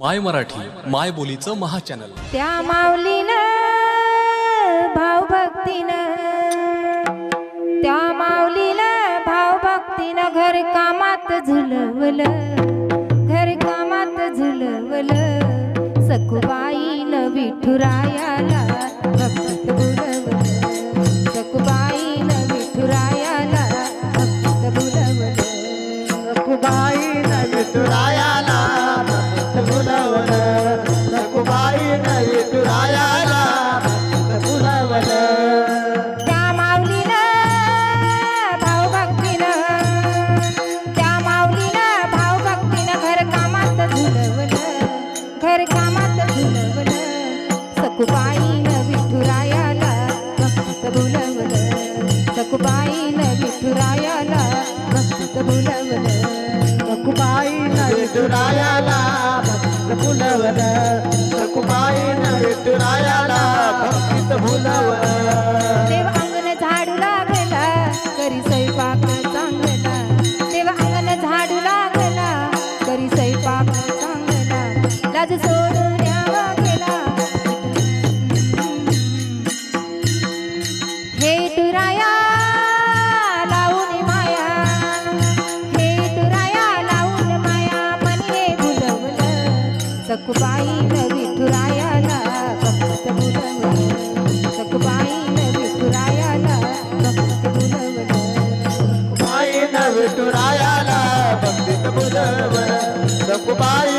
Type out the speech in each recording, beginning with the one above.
माय मराठी माय बोलीचं महा चॅनल त्या माऊलीनं भावभक्तीनं त्या माऊलीनं भावभक्तीनं घर कामात झुलवलं घर कामात झुलवलं. सखुबाईनं विठुरायाला भक्त सकुबाईन विठुरायाला भक्त बोलवलं. सकुबाईन विठुरायाला भक्त बोलवलं. सकुबाई न विठुरायाला भक्त बोलवलं. सकुबाई न विठुरायाला भक्त बोलवलं. सकुबाई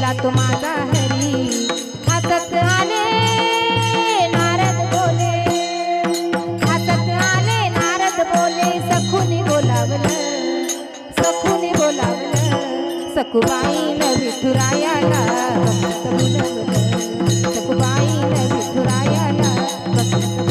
गेला तो माझा हरी. हातात आले नारद बोले. हातात आले नारद बोले सखुनी बोलावलं. सखुनी बोलावलं. सखुबाईन विठुरायाला बसंत बोलवलं. सखुबाईन विठुरायाला बसंत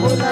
Hola.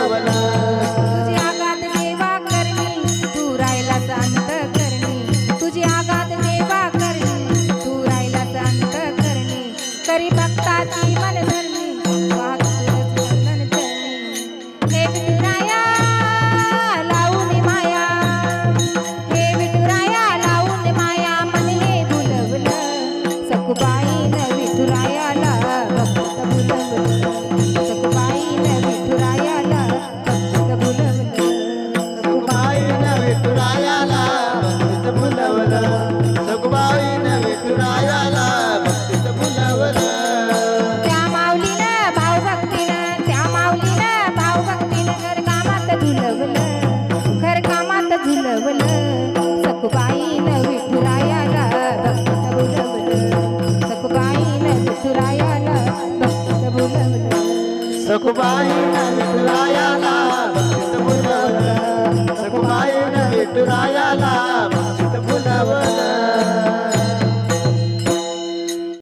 Pirayala